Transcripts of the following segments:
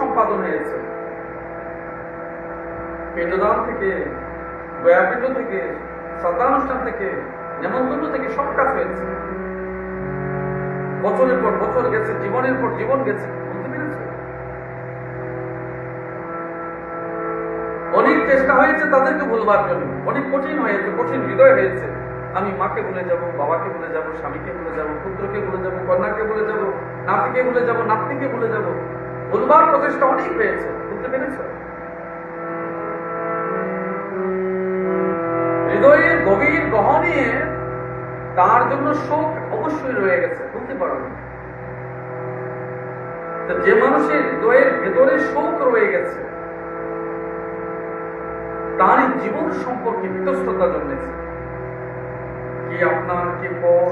সম্পাদন হয়েছে। থেকে থেকে, শ্রদ্ধানুষ্ঠান থেকে, নেমন্তন্ন থেকে সব কাজ হয়েছে। বছরের পর বছর গেছে, জীবনের পর জীবন গেছে অনেক চেষ্টা হয়েছে তাদেরকে ভুলবার জন্য। অনেক কঠিন হয়েছে, কঠিন হৃদয় হয়েছে। আমি মাকে ভুলে যাব, বাবাকে ভুলে যাব, স্বামীকে ভুলে যাব, পুত্রকে ভুলে যাব, কন্যাকে ভুলে যাব, নাতিকে ভুলে যাব, নাতনিকে ভুলে যাব। ভুলবার প্রচেষ্টা অনেক হয়েছে, বুঝতে পেরেছ? হৃদয়ের গভীর গহনে তার জন্য শোক অবশ্যই রয়ে গেছে, বুঝতে পারো যে মানুষের হৃদয়ের ভেতরে শোক রয়ে গেছে তার জীবন সম্পর্কে বিতস্ততা জন্মেছে। কি আপনার, কি পর?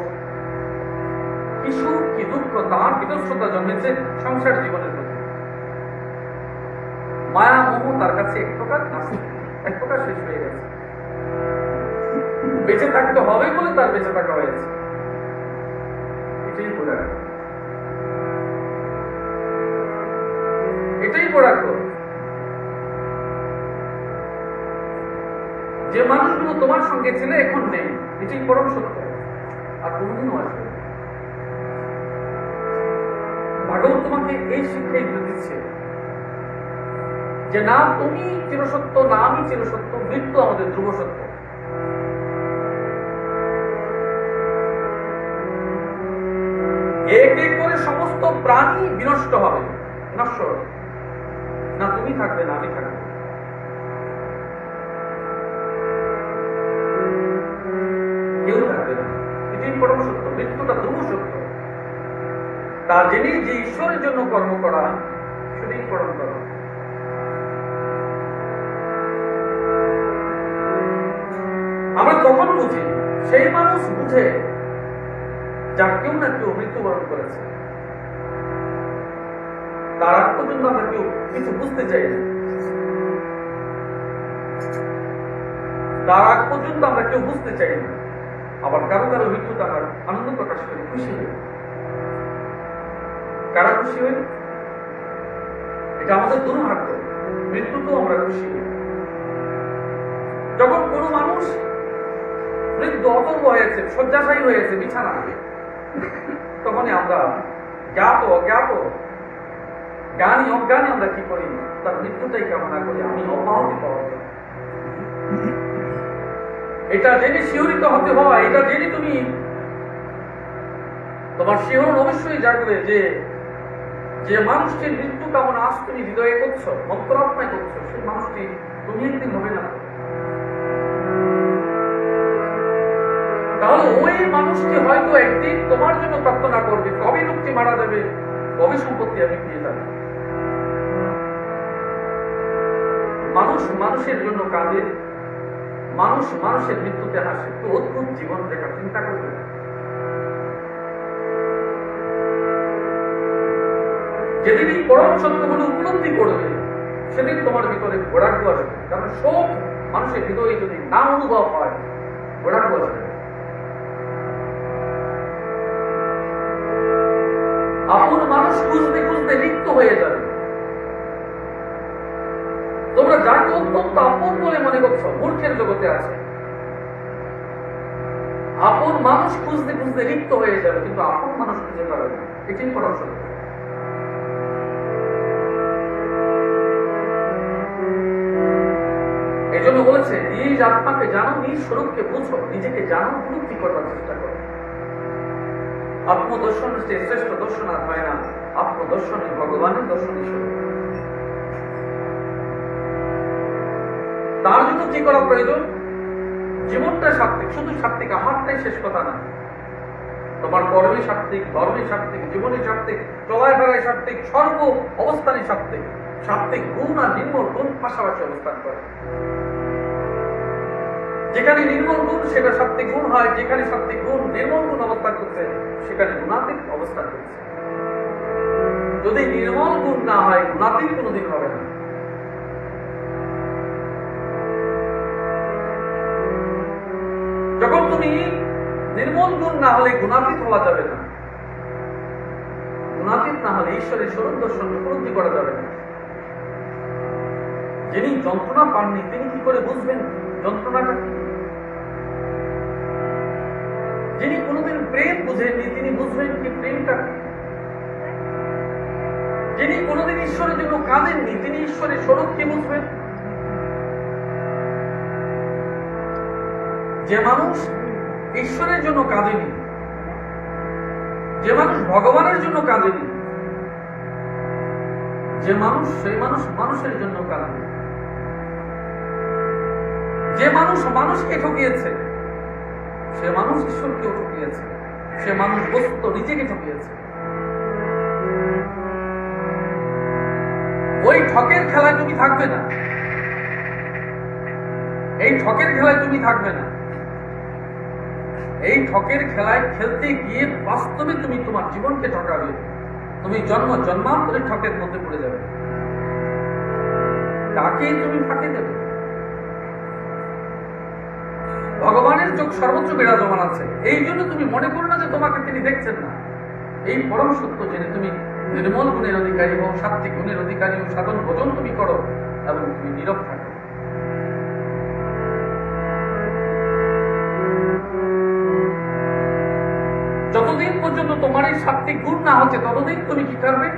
কি সুখ, কি দুঃখ, তার বিতস্ততা জন্মেছে সংসার জীবনের মায়া মোহ তার কাছে এক প্রকার এক প্রকার শেষ হয়ে গেছে। বেঁচে থাকতে হবে বলে তার বেঁচে থাকা হয়েছে। এটাই বোঝা এটাই যে মানুষগুলো তোমার সঙ্গে ছিল এখন নেই, এটাই পরম সত্য। আর কোনদিনও আসবে ভাগবত তোমাকে এই শিক্ষাই দিচ্ছে। যে না, তুমি চিরসত্য না আমি চিরসত্য, মৃত্যু আমাদের ধ্রুব সত্য এক এক করে সমস্ত প্রাণী বিনষ্ট হবে হবে। না, তুমি থাকবে না, আমি থাকব। কেউ থাকবে না। এটাই পরম সত্য মৃত্যুটা ধ্রুব সত্য তা জেনে যে ঈশ্বরের জন্য কর্ম করা, সেটাই পরম করা বুঝি, সেই মানুষ বুঝে যার কেউ না কেউ মৃত্যুবরণ করেছে। তার আগ পর্যন্ত আমরা কেউ কিছু বুঝতে চাই না। তার আগ পর্যন্ত আমরা কেউ বুঝতে চাই না। আবার কারও কারও মৃত্যুতে আমরা আনন্দ প্রকাশ করি খুশি হই। কারা খুশি হই? এটা আমাদের দুর্ভাগ্য। মৃত্যুতেও আমরা খুশি হই। যখন কোনো মানুষ বৃদ্ধ অতর্ব হয়েছে শয্যাশায়ী হয়েছে, বিছানা তখনই আমরা, জ্ঞাত, অজ্ঞাত, জ্ঞানী, অজ্ঞানী আমরা কি করি? তার মৃত্যুটাই কামনা করি, আমি অব্যাহতি জন্য। এটা জেনে শিহরিত হতে হয় এটা জেনে তুমি তোমার শিহরণ অবশ্যই জাগবে যে যে মানুষটির মৃত্যু কামনা আজ তুমি হৃদয়ে করছ অন্তরাত্মায় করছ, সেই মানুষটি তুমি একদিন হবে না। তাহলে ওই মানুষটি হয়তো একদিন তোমার জন্য প্রার্থনা করবে কবে লোকটি মারা যাবে কবে সম্পত্তি আমি পেয়ে যাবে মানুষ মানুষের জন্য কাঁদে, মানুষ মানুষের মৃত্যুতে হাসে। তো অদ্ভুত জীবন রেখা চিন্তা করবে যেদিন এই পরম সত্যগুলো উপলব্ধি করবে, সেদিন তোমার ভিতরে ঘোড়াটু আসবে। কারণ শোক মানুষের হৃদয়ে যদি না অনুভব হয় ঘোড়াটু আসবে। মূর্খের জগতে আছে। আপন মানুষ খুঁজতে খুঁজতে লিপ্ত হয়ে যাবে, কিন্তু আপন মানুষ খুঁজে পাবে না। পড়াশোনা এই জন্য বলেছে, নিজ আত্মাকে জানো, নিজ স্বরূপকে বুঝো, নিজেকে জানো উপলব্ধি করবার চেষ্টা করো। আত্মদর্শন শ্রেষ্ঠ দর্শন আর হয় না? আত্মদর্শনে ভগবানের দর্শন ঈশ্বর তার জন্য কি করা প্রয়োজন? জীবনটা সাত্বিক শুধু সাত্বিক আহারটাই শেষ কথা না। তোমার কর্মে সাত্বিক ধর্মে সাত্বিক জীবনে সাত্বিক চলায় ফেরায় সাত্বিক সর্ব অবস্থানে সাত্বিক সাত্বিক গুণ আর নির্মল গুণ পাশাপাশি অবস্থান করে। যেখানে নির্মল গুণ সেটা সাত্বিক গুণ হয়। যেখানে সাত্বিক গুণ, নির্মল গুণ অবস্থান করছে, সেখানে গুণাতীত অবস্থান করছে। যদি নির্মল গুণ না হয়, গুণাতীত কোনোদিন হবে না। তুমি নির্মল গুণ না হলে গুণাতীত হওয়া যাবে না। গুণাতীত না হলে ঈশ্বরের স্বরূপ দর্শন উপলব্ধি করা যাবে না। যিনি যন্ত্রণা পাননি, তিনি কি করে বুঝবেন যন্ত্রণাটা? কি যিনি কোনোদিন প্রেম বুঝেননি, তিনি বুঝবেন কি প্রেমটা? যিনি কোনোদিন ঈশ্বরের জন্য কাঁদেননি, তিনি ঈশ্বরের স্বরূপ কি বুঝবেন? যে মানুষ ঈশ্বরের জন্য কাঁদেনি। যে মানুষ ভগবানের জন্য কাঁদেনি, যে মানুষ সেই মানুষ মানুষের জন্য কাঁদে যে মানুষ মানুষকে ঠকিয়েছে, সে মানুষ ঈশ্বরকেও ঠকিয়েছে। সে মানুষ বস্তু নিজেকে ঠকিয়েছে। ওই ঠকের খেলায় তুমি থাকবে না। এই ঠকের খেলায় তুমি থাকবে না। এই ঠকের খেলায় খেলতে গিয়ে বাস্তবে তুমি তোমার জীবনকে ঠকাবে। তুমি জন্ম জন্মান্তরের ঠকের মধ্যে পড়ে যাবে। তাকেই তুমি ফাঁকে দেবে? ভগবানের চোখ সর্বোচ্চ বিরাজমান আছে। এই জন্য তুমি মনে করো না যে তোমাকে তিনি দেখছেন না। এই পরম সত্য জেনে তুমি নির্মল গুণের অধিকারী হও সাত্বিক গুণের অধিকারী হও, সাধন ভোজন তুমি করো এবং তুমি নীরব থাকো সাত্বিক গুণ না হচ্ছে ততদিন তুমি কি করবে?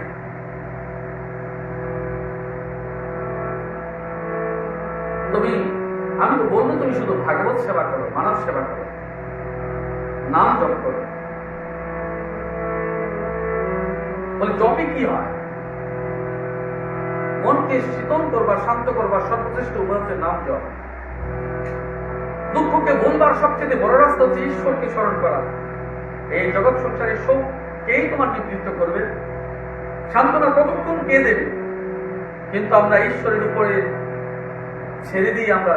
তুমি আমি তো বলব তুমি শুধু ভাগবত সেবা করো, মানব সেবা করো, নাম জপ করো। বলে, জপে কি হয়? মনকে শীতল করবার শান্ত করবার সর্বশ্রেষ্ঠ উপায় হচ্ছে নাম জপ। দুঃখকে বলবার সবচেয়ে বড় রাস্তা হচ্ছে ঈশ্বরকে স্মরণ করা। এই জগৎ সংসারের শোক কেই তোমার নিবৃত্ত করবে সান্ত্বনা কতক্ষণ কে দেবে। কিন্তু আমরা ঈশ্বরের উপরে ছেড়ে দিয়ে আমরা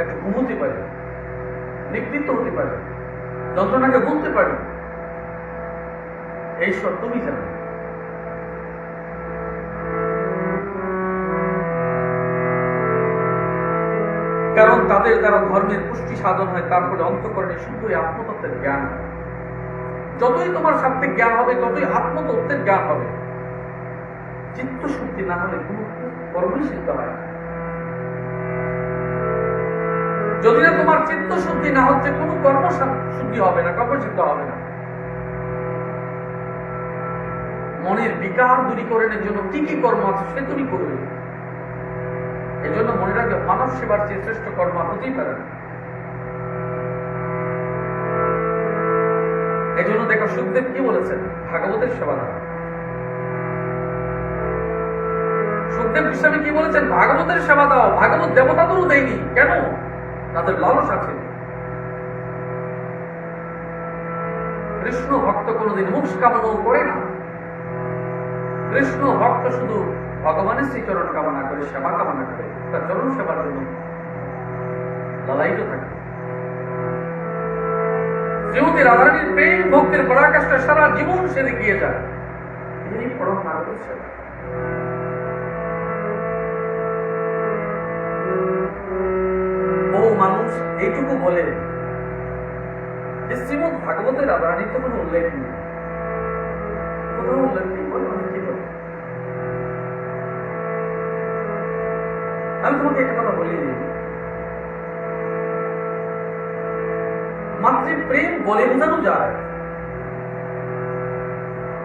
একটু ঘুমোতে পারি নিবৃত্ত হতে পারি যন্ত্রণাকে বলতে পারি ঈশ্বর তুমি জানো। কারণ তাদের দ্বারা ধর্মের পুষ্টি সাধন হয়, তারপরে অন্তকরণে শুধুই আত্মতত্ত্বের জ্ঞান হয়। যতই তোমার সাথে জ্ঞান হবে ততই আত্মতত্ত্বের জ্ঞান হবে চিত্ত শুদ্ধি না হলে কোনো কর্মই সিদ্ধ হয় যদি না তোমার চিত্ত শুদ্ধি না হচ্ছে, কোনো কর্ম শুদ্ধি হবে না কর্ম সিদ্ধ হবে না। মনের বিকার দূরীকরণের জন্য কি কি কর্ম আছে সে তুমি করবে। এই জন্য মনে রাখবে মানব সেবার চেয়ে শ্রেষ্ঠ কর্ম হতেই পারে না। এই জন্য দেখো সুখদেব কি বলেছেন? ভাগবতের সেবা দাও সুখদেব গোস্বামী কি বলেছেন? ভাগবতের সেবা দাও, ভাগবত দেবতাদেরও দেয়নি। কেন? তাদের লালস আছে কৃষ্ণ ভক্ত কোনদিন মুখ কামনাও করে না। কৃষ্ণ ভক্ত শুধু ভগবানের শ্রীচরণ কামনা করে, সেবা কামনা করে, তার চরণ সেবার জন্য লালায়িত থাকে। শ্রীমতী রাধারানীর প্রেম, ভক্তির পরাকাশটা সারা জীবন সে দেখিয়ে যায়। এই পরম বহু মানুষ, এইটুকু বলে যে শ্রীমদ ভাগবতের রাধারানীর তো কোনো উল্লেখ নেই। কোনো উল্লেখ নেই বলে আমি কি আমি তোমাকে একটা কথা বলি মাত্র প্রেম বলে বোঝানো যায়।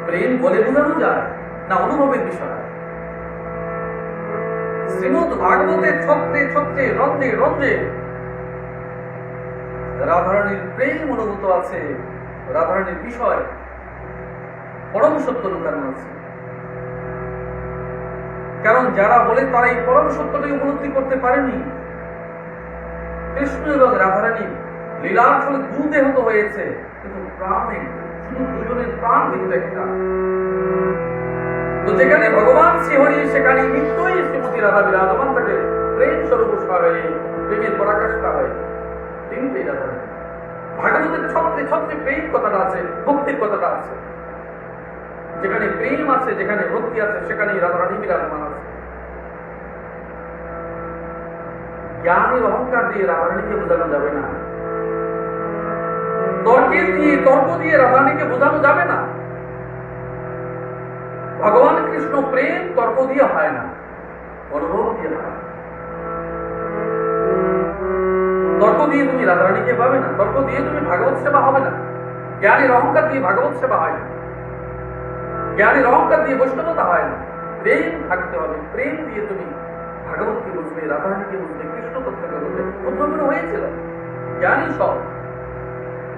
প্রেম বলে বোঝানো যায় না অনুভবের বিষয়। শ্রীমদ ভাগবতে ছত্রে ছত্রে রন্ধ্রে রন্ধ্রে রাধারানীর প্রেম অনুভূত আছে, রাধারানীর বিষয় পরম সত্য লুকানো আছে। কারণ যারা বলে তারা এই পরম সত্যটাকে উপলব্ধি করতে পারেনি। কৃষ্ণ এবং রাধারানী লীলার ফলে দু দেহত হয়েছে, কিন্তু প্রাণে শুধু দুজনের প্রাণ কিন্তু একটা। তো যেখানে ভগবান শ্রীহরি, সেখানে নিত্যই শ্রীমতী রাধা বিরাজমান থাকে প্রেম স্বরূপ হয়ে প্রেমের পরাকাশটা হয় তিনটেই রাধা ভাগবতের ছত্রে ছত্রে প্রেম কথাটা আছে, ভক্তির কথাটা আছে। যেখানে প্রেম আছে, যেখানে ভক্তি আছে সেখানে সেখানেই রাধারানী বিরাজমান আছে। জ্ঞানের অহংকার দিয়ে রাধারানীকে বোঝানো যাবে না। তর্কের দিয়ে তর্ক দিয়ে রাধারানীকে বোঝানো যাবে না? ভগবান কৃষ্ণ প্রেম তর্ক দিয়ে হয় না অনুভব দিয়ে হারায় তর্ক দিয়ে তুমি রাধারানীকে পাবে না, তর্ক দিয়ে তুমি ভাগবত সেবা হবে না। জ্ঞানের অহংকার দিয়ে ভাগবত সেবা হয় না। জ্ঞানের অহংকার দিয়ে বৈষ্ণবতা হয় না। প্রেম থাকতে হবে, প্রেম দিয়ে তুমি ভাগবতকে বুঝবে, রাধারানীকে বুঝবে কৃষ্ণ তত্ত্বকে বুঝবে। উদ্যোগগুলো হয়েছিল। জ্ঞানী সব।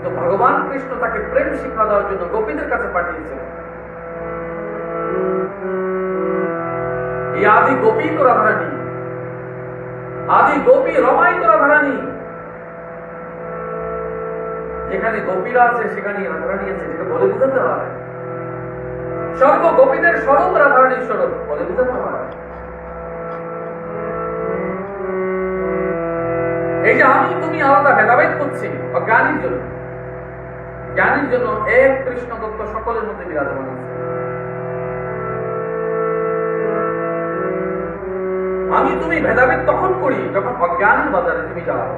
তো ভগবান কৃষ্ণ তাকে প্রেম শিক্ষা দেওয়ার জন্য গোপীদের কাছে পাঠিয়েছিল এই আদি গোপী তো রাধারানী আদি গোপী রমাই তো রাধারানী যেখানে গোপীরা আছে, সেখানে রাধারানী আছে, যেটা বলে বুঝাতে হয়। সর্ব গোপীদের স্বরূপ রাধারানীর স্বরূপ, বলে বুঝাতে হয়। এই যে আমি, তুমি আলাদা ভেদাভেদ করছি, অজ্ঞানীর জন্য। জ্ঞানীর জন্য এক কৃষ্ণ তত্ত্ব সকলের মধ্যে বিরাজমান আছে। আমি তুমি ভেদাভেদ তখন করি যখন অজ্ঞানের বাজারে তুমি যাও।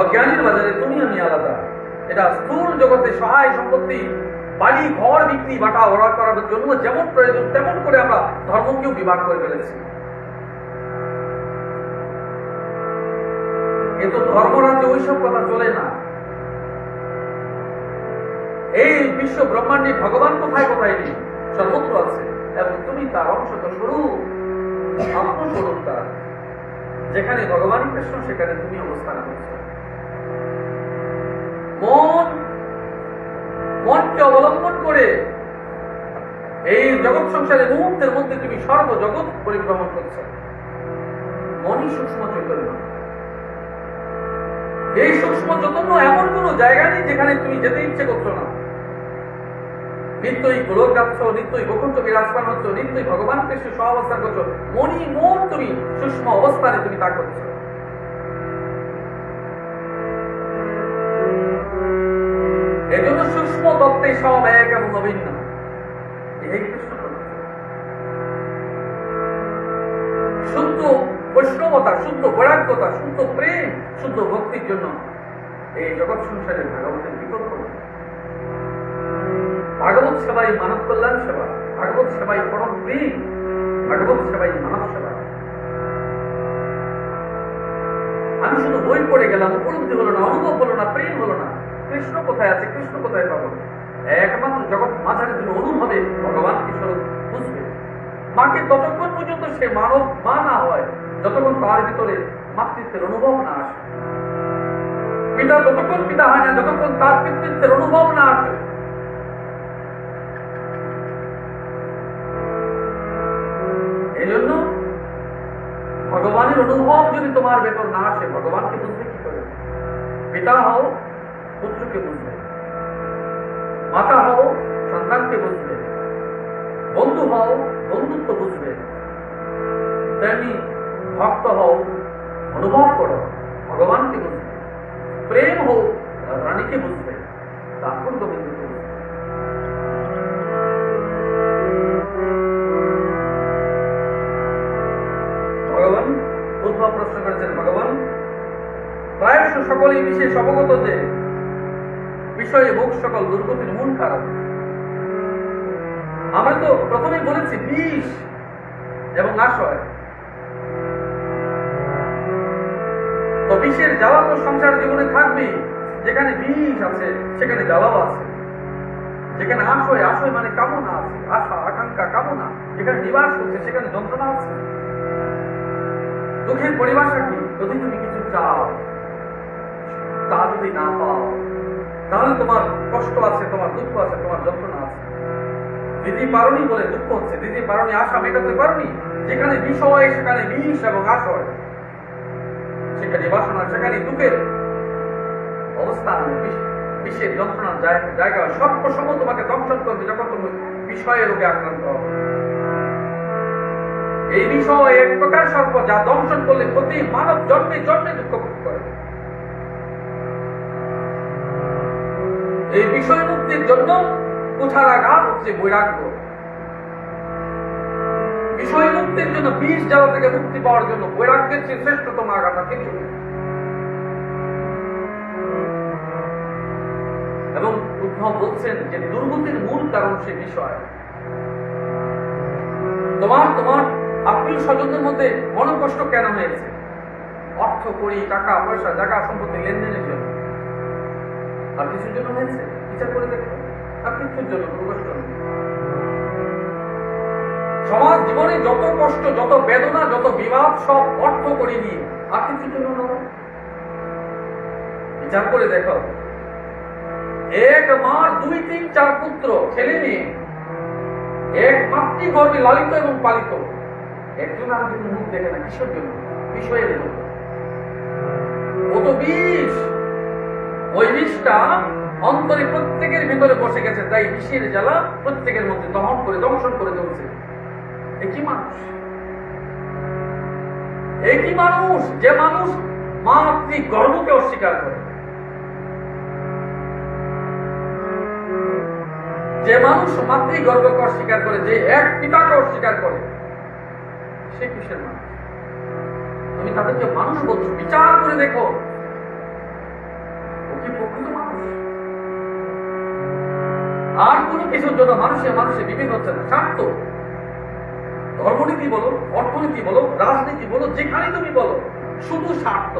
অজ্ঞানের বাজারে তুমি আমি আলাদা। এটা স্থূল জগতে সহায় সম্পত্তি বাড়ি ঘর, বিক্রি, বাটা ওরা করার জন্য যেমন প্রয়োজন তেমন করে আমরা ধর্মকেও বিভাগ করে ফেলেছি। কিন্তু ধর্মরাজ্যে ওইসব কথা চলে না। এই বিশ্ব ব্রহ্মাণ্ডে ভগবান কোথায় কোথায় নেই? সর্বত্র আছে। এবং তুমি তার অংশ স্বরূপ। আত্মস্বরূপ তার। যেখানে ভগবান কৃষ্ণ, সেখানে তুমি অবস্থান করছ। মন, মনকে অবলম্বন করে এই জগৎ সংসারে মুহূর্তের মধ্যে তুমি সর্ব জগৎ পরিভ্রমণ করছ। মনই সূক্ষ্ম চৈতন্য। এই সূক্ষ্ম চৈতন্য এমন কোন জায়গা নেই যেখানে তুমি যেতে ইচ্ছে করছ না। নিত্যই গোলক যাচ্ছ নিত্যই বকুণ্ঠ বিরাজমান হচ্ছ, নিত্যই ভগবান কৃষ্ণ সহাবস্থান করছ। মনি মন তুমি সূক্ষ্ম অবস্থানে তুমি তা করছ। এজন্য সূক্ষ্ম তত্ত্বে সব এক এবং অভিন্ন। শুদ্ধ বৈষ্ণবতা, শুদ্ধ বৈরাগ্যতা, শুদ্ধ প্রেম, শুদ্ধ ভক্তির জন্য এই জগৎ সংসারে ভাগবতের বিকল্প। ভাগবত সেবাই মানব কল্যাণ সেবা, ভাগবত সেবাই পরম প্রেম ভাগবত সেবাই মানব সেবা। আমি শুধু বই পড়ে গেলাম উপলব্ধি হলো না অনুভব হলো না, প্রেম হলো না, কৃষ্ণ কোথায় আছে, কৃষ্ণ কোথায় পাবো? একমাত্র জগৎ মাঝারে তুমি অনুভবে ভগবান কিশোর বুঝবে। মাকে ততক্ষণ পর্যন্ত সে মানব মা না হয়, যতক্ষণ তার ভিতরে মাতৃত্বের অনুভব না আসে। পিতা ততক্ষণ পিতা হয় না, যতক্ষণ তার পিতৃত্বের অনুভব না আসে ভগবানের অনুভব যদি তোমার ভেতর না আসে, ভগবানকে বুঝবে কি করে? পিতা হও, পুত্রকে বুঝবে মাতা হও, সন্তানকে বুঝবে বন্ধু হও, বন্ধুত্ব বুঝবে তেমনি ভক্ত হও, অনুভব করো, ভগবানকে বুঝবে প্রেম হোক রানীকে বুঝবে প্রায়শ সকলেই বিশেষ যে বিষয়ে ভোগ সকল দুর্গতির মূল কারণ। আমরা তো প্রথমেই বলেছি, বিষ এবং আশয় তো বিষের জ্বালা তো সংসার জীবনে থাকবে যেখানে বিষ আছে, সেখানে জ্বালাও আছে। যেখানে আশয় আশয় মানে কামনা আছে, আশা, আকাঙ্ক্ষা, কামনা। যেখানে নিবাস হচ্ছে, সেখানে যন্ত্রণা আছে। দুঃখের পরিভাষা কি? যদি তুমি কিছু চাও তা যদি না পাও, তাহলে তোমার কষ্ট আছে, তোমার দুঃখ আছে, তোমার যন্ত্রণা আছে। দিদি পারনি বলে দুঃখ হচ্ছে, দিদি পারনি আশা মেটাতে পারনি? যেখানে বিষয় সেখানে বিষ এবং আশয় সেখানে বাসনা, সেখানে দুঃখের অবস্থান বিষের যন্ত্রণার জায়গা সব প্রসঙ্গ তোমাকে দংশন করবে যখন তুমি বিষয়ের রোগে আক্রান্ত হবে এই বিষয় এক প্রকার সর্প যা দংশন করলে প্রতি মানব জন্মে জন্মে দুঃখ করে। এই বিষয় মুক্তির জন্য কুঠারাঘাত হচ্ছে বৈরাগ্য। বিষয় মুক্তির জন্য বিষ জ্বালা থেকে মুক্তি পাওয়ার জন্য বৈরাগ্যের চেয়ে শ্রেষ্ঠতম আঘাত কিছু এবং উদ্ধব বলছেন যে দুর্গতির মূল কারণ সে বিষয়। তোমার তোমার আত্মীয় স্বজনদের মধ্যে মনোকষ্ট কেন হয়েছে? অর্থ করি টাকা, পয়সা, জায়গা সম্পত্তি, লেনদেনের আর কিছুর জন্য হয়েছে? বিচার করে দেখো। আর কিছুর জন্য কোনো কষ্ট সমাজ জীবনে যত কষ্ট, যত বেদনা, যত বিবাদ, সব অর্থ করে নিয়ে আর কিছুর জন্য নয় বিচার করে দেখো। এক মার দুই তিন চার পুত্র, ছেলে মেয়ে। এক মাতৃগর্ভে লালিত এবং পালিত। একজন আরেকজন মুখ দেখে না, কিসের জন্য? বিষয়ের জন্য। কত বিষ? ওই বিষটা অন্তরে প্রত্যেকের ভিতরে বসে গেছে, তাই বিষের জ্বালা প্রত্যেকের মধ্যে দহন করে, দংশন করে চলছে। একই মানুষ? একই মানুষ? যে মানুষ মাতৃ গর্বকে অস্বীকার করে। যে মানুষ মাতৃ গর্বকে অস্বীকার করে, যে এক পিতাকে অস্বীকার করে, সে কিসের মানুষ? তুমি তাদেরকে মানুষ বলছো, বিচার করে দেখো ও কি প্রকৃত মানুষ আর কোনো কিছুর জন্য মানুষের মানুষের বিভেদ হচ্ছে না। স্বার্থ। ধর্মনীতি বলো, অর্থনীতি বলো, রাজনীতি বলো যেখানে তুমি বলো, শুধু স্বার্থ।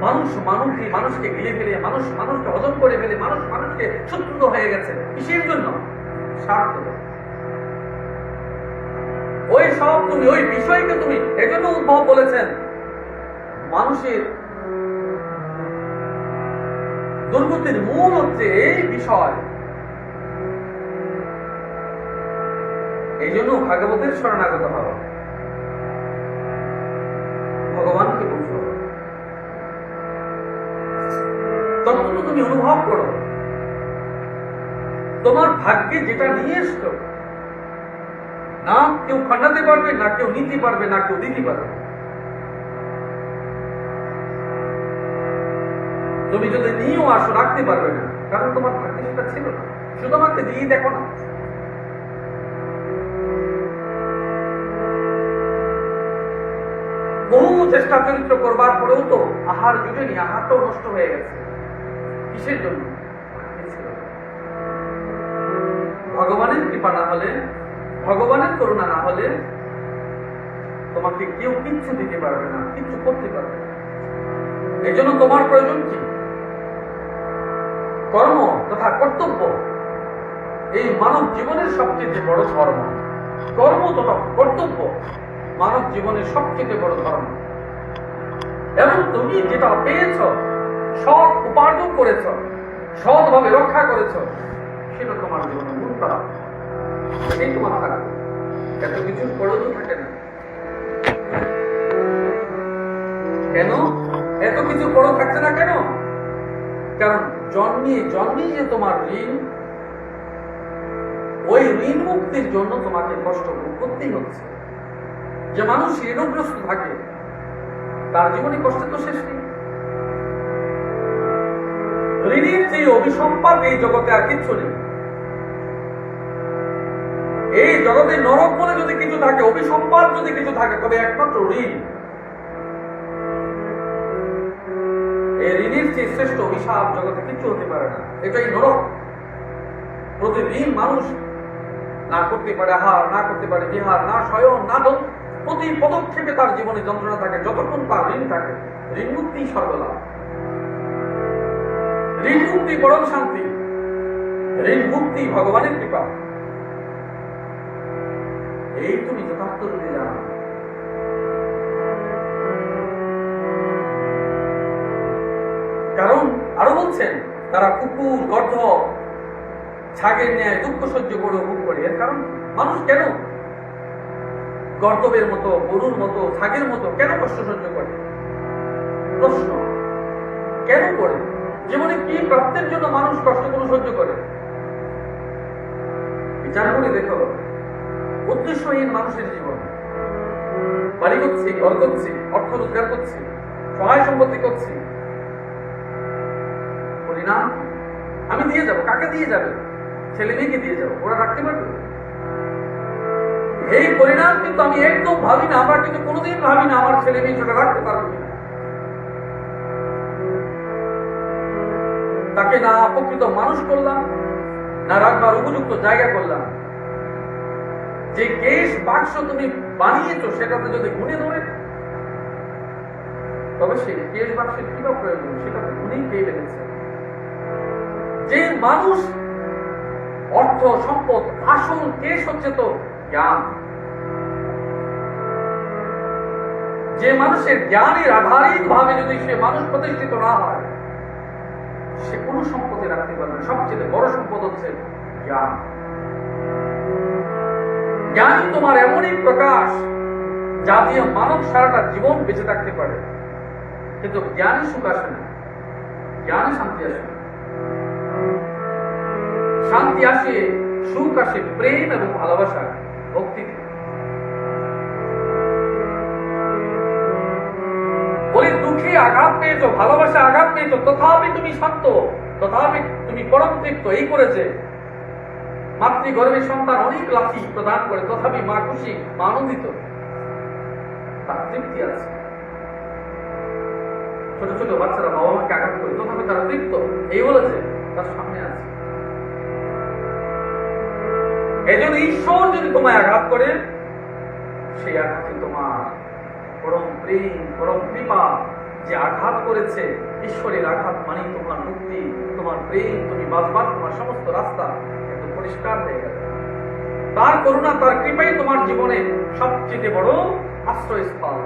মানুষ মানুষকে মানুষকে গিলে ফেলে, মানুষ মানুষকে হজম করে ফেলে, মানুষ মানুষকে শত্রু হয়ে গেছে। কিসের জন্য? স্বার্থ। ওই সব তুমি, ওই বিষয়কে তুমি এজন্য উদ্ভব বলেছেন। মানুষের দুর্গতির মূল হচ্ছে এই বিষয়। এই জন্য ভাগবতের শরণাগত হওয়া ভগবানকে ততটুকু তুমি অনুভব করো। তোমার ভাগ্যে যেটা নিয়ে এসছো, না কেউ খাটাতে পারবে, না কেউ নিতে পারবে, না কেউ দিতে পারবে। তুমি যদি নিয়েও আসো, রাখতে পারবে না। কারণ তোমার ভাগ্যে সেটা ছিল না। শুধু আমাকে দিয়ে দেখো না। বহু চেষ্টা চরিত্র করবার পরেও তো আহার জুটেনি আহারটাও নষ্ট হয়ে গেছে। কিসের জন্য। ভগবানের কৃপা না হলে, ভগবানের করুণা না হলে তোমাকে কেউ কিচ্ছু দিতে পারবে না, কিচ্ছু করতে পারবে না। এই জন্য তোমার প্রয়োজন কি? কর্ম তথা কর্তব্য। এই মানব জীবনের সবচেয়ে বড় ধর্ম। কর্ম তথা কর্তব্য মানব জীবনের সবচেয়ে বড় ধর্ম। এবং তুমি যেটা পেয়েছ, সৎ উপার্জন করেছ, সৎভাবে রক্ষা করেছ, সেটা তোমার জীবনের মূল প্রাপ্ত এটাই তোমার থাকা এত কিছু পড়েও থাকে না। কেন? এত কিছু পড়ো থাকছে না কেন? কারণ জন্মে জন্মে যে তোমার ঋণ, ওই ঋণ মুক্তির জন্য তোমাকে কষ্ট ভোগ করতেই হচ্ছে। যে মানুষ ঋণগ্রস্ত থাকে, তার জীবনে কষ্ট তো শেষ নেই। ঋণের যে অভিসম্পাদ এই জগতে আর কিচ্ছু নেই। এই জগতে নরক বলে যদি কিছু থাকে অভিসম্পাদ যদি কিছু থাকে, তবে একমাত্র ঋণ। এই চেয়ে শ্রেষ্ঠ অভিশাপ জগতে কিছু হতে পারে না। এটাই নরক প্রতিদিন মানুষ না করতে পারে আহার, না করতে পারে বিহার, না শয়ন, না দম প্রতি পদক্ষেপে তার জীবনে যন্ত্রণা থাকে, যতক্ষণ তার ঋণ থাকে, ঋণ মুক্তি সর্বলাভ ঋণ মুক্তি পরম শান্তি, ঋণ মুক্তি ভগবানের কৃপা। এই তুমি যথার্থ রূপে জানো। কারণ আরও বলছেন, তারা কুকুর গর্ধ ছাগের ন্যায় দুঃখ সহ্য করে ভোগ করে। এর কারণ মানুষ কেন গর্দবের মতো, গরুর মতো ছাগের মতো কেন কষ্ট সহ্য করে? প্রশ্ন, কেন করে? জীবনে কি প্রাপ্তের জন্য মানুষ কষ্টগুলো সহ্য করে? বিচার করে দেখো। উদ্দেশ্যহীন মানুষের জীবন। বাড়ি করছি ঘর করছি, অর্থ রোজগার করছি, সহায় সম্পত্তি করছি পরিণাম আমি দিয়ে যাব। কাকে দিয়ে যাবে? ছেলে মেয়েকে দিয়ে যাব। ওরা রাখতে পারবে? এই পরিণাম কিন্তু আমি একদম ভাবি না আমরা কিন্তু কোনোদিন ভাবি না আমার ছেলে মেয়ে সেটা রাখতে পারবে তাকে না প্রকৃত মানুষ করলাম, না রাখবার উপযুক্ত জায়গা করলাম। যে কেশ বাক্স তুমি বানিয়েছো, সেটাতে যদি গুণে ধরে, তবে সেই কেশ বাক্সের কি বা প্রয়োজন? সেটা তো গুণেই পেয়ে লেগেছে যে মানুষ অর্থ, সম্পদ আসল কেশ হচ্ছে তো জ্ঞান। যে মানুষের জ্ঞানের আধারিত ভাবে যদি সে মানুষ প্রতিষ্ঠিত না হয়, সে কোনো সম্পদে রাখতে পারবে না। সবচেয়ে বড় সম্পদ হচ্ছে জ্ঞান। জ্ঞান তোমার এমনই প্রকাশ যা দিয়ে মানব সারাটা জীবন বেঁচে থাকতে পারে। কিন্তু জ্ঞানে সুখ আসে না। জ্ঞানে শান্তি আসে না। শান্তি আসে, সুখ আসে, প্রেম এবং ভালোবাসা ভক্তিতে। বলে দুঃখে আঘাত পেয়েছ, ভালোবাসা আঘাত পেয়েছ, তথাপি তুমি শান্ত, তথাপি তুমি পরম তৃপ্ত, এই করেছে। মাতৃ সন্তান অনেক লাঠি প্রদান করে, তথাপি মা খুশি, মা আনন্দিত। তার তৃপ্তি আছে। ছোট ছোট বাচ্চারা বাবা মাকে আঘাত করে, তথাপি তারা তৃপ্ত, এই বলেছে, তার সামনে আছে। এই জন্য ঈশ্বর যদি তোমায় আঘাত করে, সেই আঘাতে তোমার পরম প্রেম, পরম কৃপা যে আঘাত করেছে, ঈশ্বরের আঘাত মানে তোমার মুক্তি, তোমার প্রেম, তুমি বাঁচবার তোমার সমস্ত রাস্তা একদম পরিষ্কার হয়ে গেল। তার করুণা, তার কৃপাই তোমার জীবনে সবচেয়ে বড় আশ্রয়স্থল।